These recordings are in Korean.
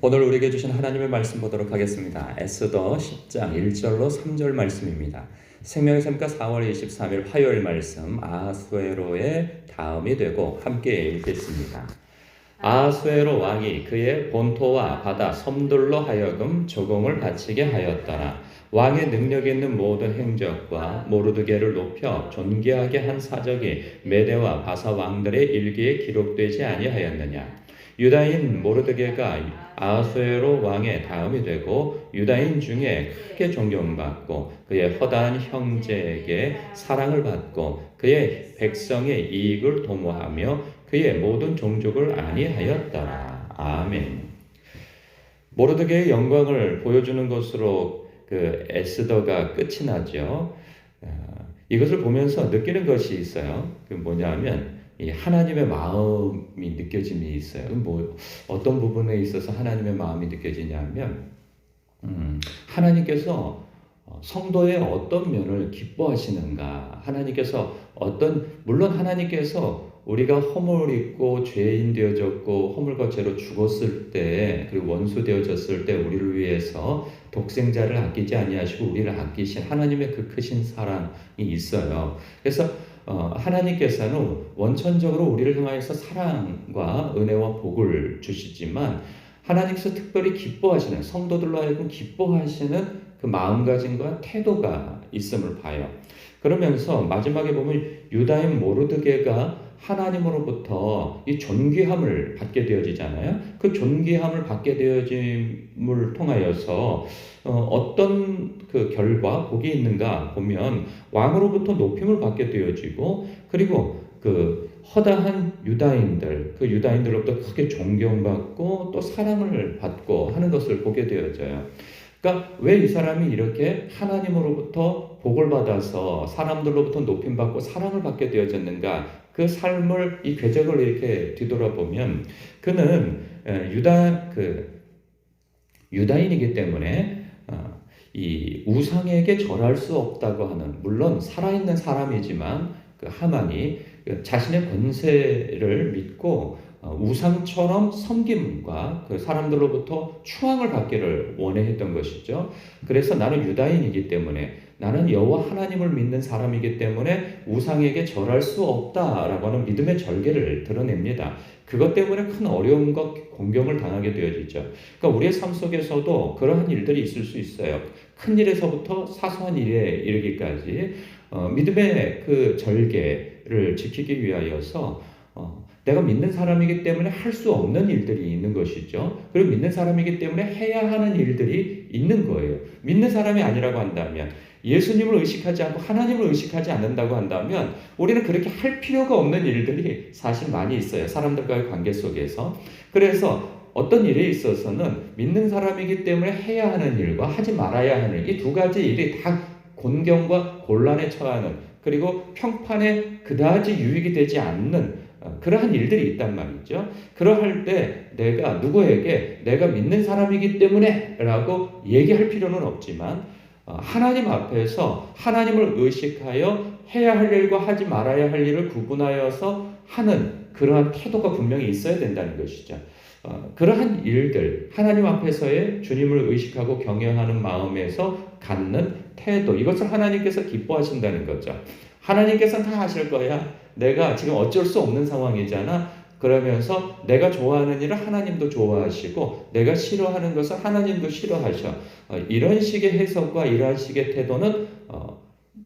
오늘 우리에게 주신 하나님의 말씀 보도록 하겠습니다. 에스더 10장 1절로 3절 말씀입니다. 생명의 샘가 4월 23일 화요일 말씀 아수에로의 다음이 되고 함께 읽겠습니다. 아수에로 왕이 그의 본토와 바다 섬들로 하여금 조공을 바치게 하였더라. 왕의 능력 있는 모든 행적과 모르드게를 높여 존귀하게 한 사적이 메대와 바사 왕들의 일기에 기록되지 아니하였느냐. 유다인 모르드게가 아수에로 왕의 다음이 되고 유다인 중에 크게 존경받고 그의 허다한 형제에게 사랑을 받고 그의 백성의 이익을 도모하며 그의 모든 종족을 아니하였더라. 아멘. 모르드게의 영광을 보여주는 것으로 그 에스더가 끝이 나죠. 어, 이것을 보면서 느끼는 것이 있어요. 그 뭐냐면 이 하나님의 마음이 느껴짐이 있어요. 뭐 어떤 부분에 있어서 하나님의 마음이 느껴지냐면 음, 하나님께서 성도의 어떤 면을 기뻐하시는가? 하나님께서 어떤 물론 하나님께서 우리가 허물 있고 죄인 되어졌고 허물과 죄로 죽었을 때 그리고 원수 되어졌을 때 우리를 위해서 독생자를 아끼지 아니하시고 우리를 아끼신 하나님의 그 크신 사랑이 있어요. 그래서 어, 하나님께서는 원천적으로 우리를 향하여서 사랑과 은혜와 복을 주시지만 하나님께서 특별히 기뻐하시는 성도들로 하여금 기뻐하시는 그 마음가짐과 태도가 있음을 봐요. 그러면서 마지막에 보면 유다인 모르드게가 하나님으로부터 이 존귀함을 받게 되어지잖아요. 그 존귀함을 받게 되어짐을 통하여서 어, 떤 그 결과 복이 있는가 보면 왕으로부터 높임을 받게 되어지고 그리고 그 허다한 유다인들 그 유다인들로부터 크게 존경받고 또 사랑을 받고 하는 것을 보게 되어져요. 그러니까 왜 이 사람이 이렇게 하나님으로부터 복을 받아서 사람들로부터 높임 받고 사랑을 받게 되어졌는가? 그 삶을 이 궤적을 이렇게 뒤돌아보면 그는 유다 그 유다인이기 때문에 어, 이 우상에게 절할 수 없다고 하는 물론 살아있는 사람이지만 그 하만이 그 자신의 권세를 믿고 어, 우상처럼 섬김과 그 사람들로부터 추앙을 받기를 원해했던 것이죠. 그래서 나는 유다인이기 때문에 나는 여호와 하나님을 믿는 사람이기 때문에 우상에게 절할 수 없다라고 하는 믿음의 절개를 드러냅니다. 그것 때문에 큰 어려움과 공경을 당하게 되어지죠. 그러니까 우리의 삶 속에서도 그러한 일들이 있을 수 있어요. 큰 일에서부터 사소한 일에 이르기까지 어, 믿음의 그 절개를 지키기 위하여서 어, 내가 믿는 사람이기 때문에 할 수 없는 일들이 있는 것이죠. 그리고 믿는 사람이기 때문에 해야 하는 일들이 있는 거예요. 믿는 사람이 아니라고 한다면 예수님을 의식하지 않고 하나님을 의식하지 않는다고 한다면 우리는 그렇게 할 필요가 없는 일들이 사실 많이 있어요. 사람들과의 관계 속에서. 그래서 어떤 일에 있어서는 믿는 사람이기 때문에 해야 하는 일과 하지 말아야 하는 이 두 가지 일이 다 곤경과 곤란에 처하는 그리고 평판에 그다지 유익이 되지 않는 어, 그러한 일들이 있단 말이죠. 그러할 때 내가 누구에게 내가 믿는 사람이기 때문에 라고 얘기할 필요는 없지만 어, 하나님 앞에서 하나님을 의식하여 해야 할 일과 하지 말아야 할 일을 구분하여서 하는 그러한 태도가 분명히 있어야 된다는 것이죠. 어, 그러한 일들, 하나님 앞에서의 주님을 의식하고 경외하는 마음에서 갖는 태도, 이것을 하나님께서 기뻐하신다는 거죠. 하나님께서는 다 하실 거야. 내가 지금 어쩔 수 없는 상황이잖아. 그러면서 내가 좋아하는 일을 하나님도 좋아하시고 내가 싫어하는 것을 하나님도 싫어하셔. 어, 이런 식의 해석과 이러한 식의 태도는 어,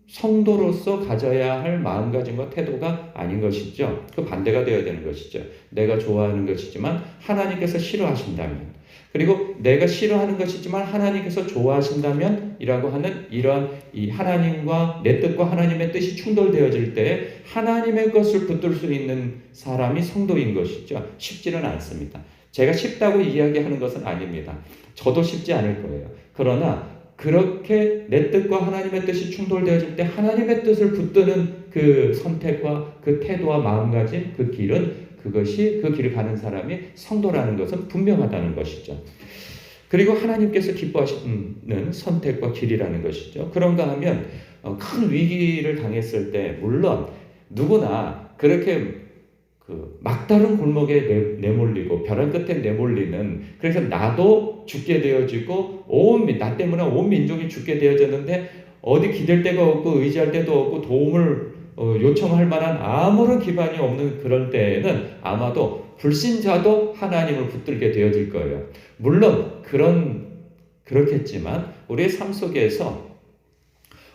성도로서 가져야 할 마음가짐과 태도가 아닌 것이죠. 그 반대가 되어야 되는 것이죠. 내가 좋아하는 것이지만 하나님께서 싫어하신다면 그리고 내가 싫어하는 것이지만 하나님께서 좋아하신다면 이라고 하는 이러한 이 하나님과 내 뜻과 하나님의 뜻이 충돌되어질 때 하나님의 것을 붙들 수 있는 사람이 성도인 것이죠. 쉽지는 않습니다. 제가 쉽다고 이야기하는 것은 아닙니다. 저도 쉽지 않을 거예요. 그러나 그렇게 내 뜻과 하나님의 뜻이 충돌되어질 때 하나님의 뜻을 붙드는 그 선택과 그 태도와 마음가짐 그 길은 그것이 그 길을 가는 사람이 성도라는 것은 분명하다는 것이죠. 그리고 하나님께서 기뻐하시는 선택과 길이라는 것이죠. 그런가 하면 어, 큰 위기를 당했을 때 물론 누구나 그렇게 그 막다른 골목에 내, 내몰리고 벼랑 끝에 내몰리는 그래서 나도 죽게 되어지고 온 나 때문에 온 민족이 죽게 되어졌는데 어디 기댈 데가 없고 의지할 데도 없고 도움을 어, 요청할 만한 아무런 기반이 없는 그런 때에는 아마도 불신자도 하나님을 붙들게 되어질 거예요. 물론 그런 그렇겠지만 우리의 삶 속에서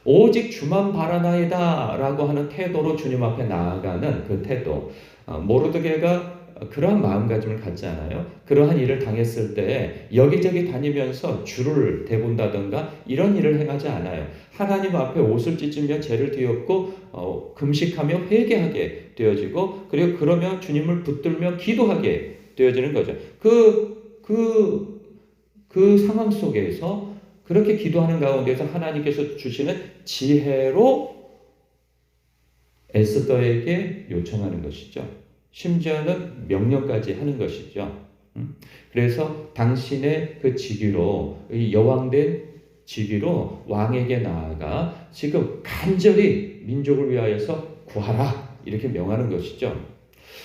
오직 주만 바라나이다라고 하는 태도로 주님 앞에 나아가는 그 태도. 어, 모르드게가 그러한 마음가짐을 갖지 않아요. 그러한 일을 당했을 때 여기저기 다니면서 주를 대본다든가 이런 일을 행하지 않아요. 하나님 앞에 옷을 찢으며 죄를 뒤엎고 어, 금식하며 회개하게 되어지고 그리고 그러며 주님을 붙들며 기도하게 되어지는 거죠. 그, 그, 그 상황 속에서 그렇게 기도하는 가운데서 하나님께서 주시는 지혜로 에스더에게 요청하는 것이죠. 심지어는 명령까지 하는 것이죠. 음? 그래서 당신의 그 직위로 이 여왕된 직위로 왕에게 나아가 지금 간절히 민족을 위하여서 구하라 이렇게 명하는 것이죠.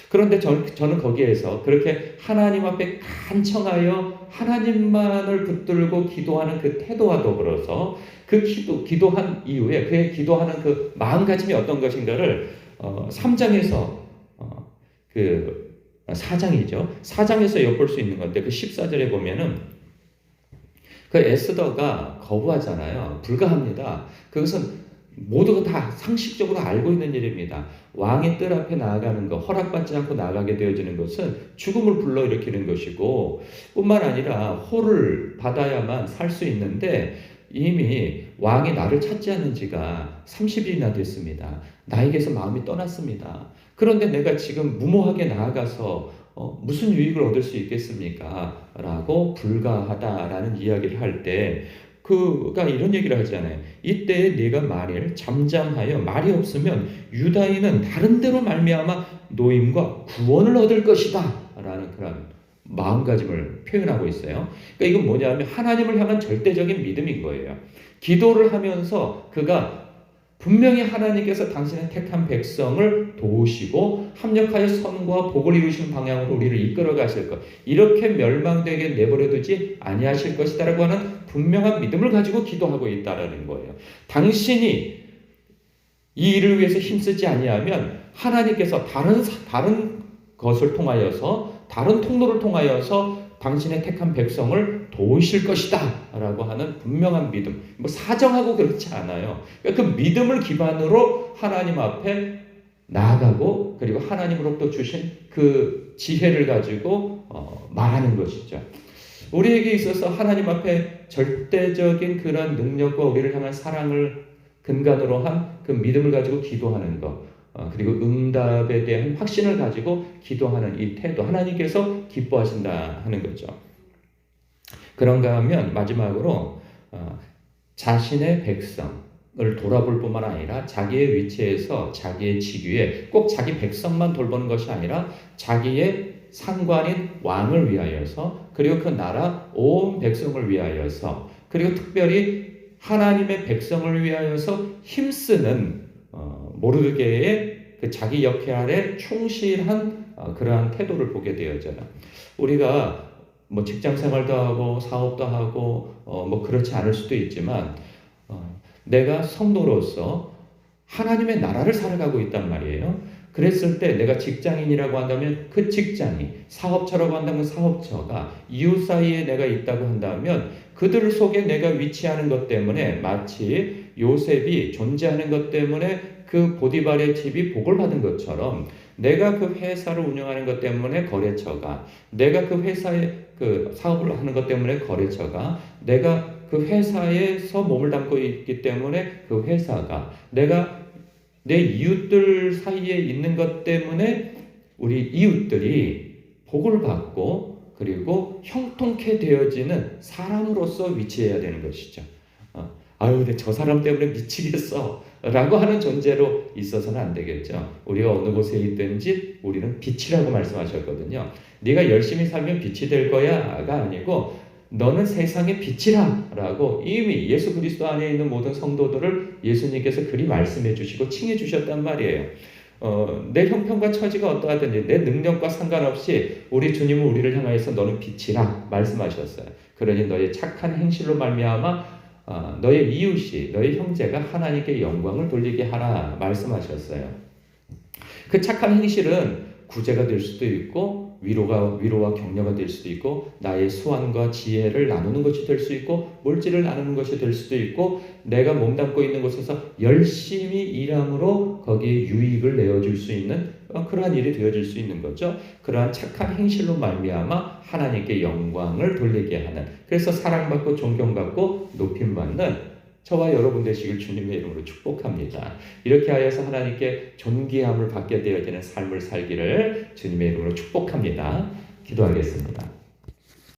그런데 저, 저는 거기에서 그렇게 하나님 앞에 간청하여 하나님만을 붙들고 기도하는 그 태도와 더불어서 그 기도, 기도한 이후에 그의 기도하는 그 마음가짐이 어떤 것인가를 어, 3장에서 어, 그 4장이죠. 4장에서 엿볼 수 있는 건데 그 14절에 보면은 그 에스더가 거부하잖아요. 불가합니다. 그것은 모두가 다 상식적으로 알고 있는 일입니다. 왕의 뜰 앞에 나아가는 것, 허락받지 않고 나가게 되어지는 것은 죽음을 불러일으키는 것이고, 뿐만 아니라 호를 받아야만 살 수 있는데, 이미 왕이 나를 찾지 않은 지가 30일이나 됐습니다. 나에게서 마음이 떠났습니다. 그런데 내가 지금 무모하게 나아가서 어, 무슨 유익을 얻을 수 있겠습니까? 라고 불가하다라는 이야기를 할 때, 그가 이런 얘기를 하잖아요. 이때 네가 만일 잠잠하여 말이 없으면 유다인은 다른 데로 말미암아 노임과 구원을 얻을 것이다 라는 그런 마음가짐을 표현하고 있어요. 그러니까 이건 뭐냐면 하나님을 향한 절대적인 믿음인 거예요. 기도를 하면서 그가 분명히 하나님께서 당신의 택한 백성을 도우시고 합력하여 선과 복을 이루시는 방향으로 우리를 이끌어 가실 것. 이렇게 멸망되게 내버려 두지 아니하실 것이다라고 하는 분명한 믿음을 가지고 기도하고 있다라는 거예요. 당신이 이 일을 위해서 힘쓰지 아니하면 하나님께서 다른 다른 것을 통하여서 다른 통로를 통하여서 당신의 택한 백성을 도우실 것이다. 라고 하는 분명한 믿음. 뭐 사정하고 그렇지 않아요. 그러니까 그 믿음을 기반으로 하나님 앞에 나아가고 그리고 하나님으로부터 주신 그 지혜를 가지고 어, 말하는 것이죠. 우리에게 있어서 하나님 앞에 절대적인 그런 능력과 우리를 향한 사랑을 근간으로 한 그 믿음을 가지고 기도하는 것. 어, 그리고 응답에 대한 확신을 가지고 기도하는 이 태도 하나님께서 기뻐하신다 하는 거죠. 그런가 하면 마지막으로 어, 자신의 백성을 돌아볼 뿐만 아니라 자기의 위치에서 자기의 직위에 꼭 자기 백성만 돌보는 것이 아니라 자기의 상관인 왕을 위하여서 그리고 그 나라 온 백성을 위하여서 그리고 특별히 하나님의 백성을 위하여서 힘쓰는 어, 모르게의 그 자기 역할에 충실한 어, 그러한 태도를 보게 되어져요. 우리가 뭐 직장 생활도 하고 사업도 하고 어, 뭐 그렇지 않을 수도 있지만 어, 내가 성도로서 하나님의 나라를 살아가고 있단 말이에요. 그랬을 때 내가 직장인이라고 한다면 그 직장이 사업처라고 한다면 사업처가 이웃 사이에 내가 있다고 한다면 그들 속에 내가 위치하는 것 때문에 마치 요셉이 존재하는 것 때문에 그 보디발의 집이 복을 받은 것처럼 내가 그 회사를 운영하는 것 때문에 거래처가 내가 그 회사에 그 사업을 하는 것 때문에 거래처가 내가 그 회사에서 몸을 담고 있기 때문에 그 회사가 내가 내 이웃들 사이에 있는 것 때문에 우리 이웃들이 복을 받고 그리고 형통케 되어지는 사람으로서 위치해야 되는 것이죠. 어, 아유, 근데 저 사람 때문에 미치겠어. 라고 하는 존재로 있어서는 안 되겠죠. 우리가 어느 곳에 있든지 우리는 빛이라고 말씀하셨거든요. 네가 열심히 살면 빛이 될 거야가 아니고 너는 세상의 빛이라 라고 이미 예수 그리스도 안에 있는 모든 성도들을 예수님께서 그리 말씀해 주시고 칭해 주셨단 말이에요. 어, 내 형편과 처지가 어떠하든지 내 능력과 상관없이 우리 주님은 우리를 향하여서 너는 빛이라 말씀하셨어요. 그러니 너의 착한 행실로 말미암아 어, 너의 이웃이 너의 형제가 하나님께 영광을 돌리게 하라 말씀하셨어요. 그 착한 행실은 구제가 될 수도 있고 위로가 위로와 격려가 될 수도 있고 나의 수완과 지혜를 나누는 것이 될 수 있고 물질을 나누는 것이 될 수도 있고 내가 몸담고 있는 곳에서 열심히 일함으로 거기에 유익을 내어줄 수 있는 어, 그러한 일이 되어질 수 있는 거죠. 그러한 착한 행실로 말미암아 하나님께 영광을 돌리게 하는 그래서 사랑받고 존경받고 높임받는 저와 여러분 되시길 주님의 이름으로 축복합니다. 이렇게 하여서 하나님께 존귀함을 받게 되어지는 삶을 살기를 주님의 이름으로 축복합니다. 기도하겠습니다.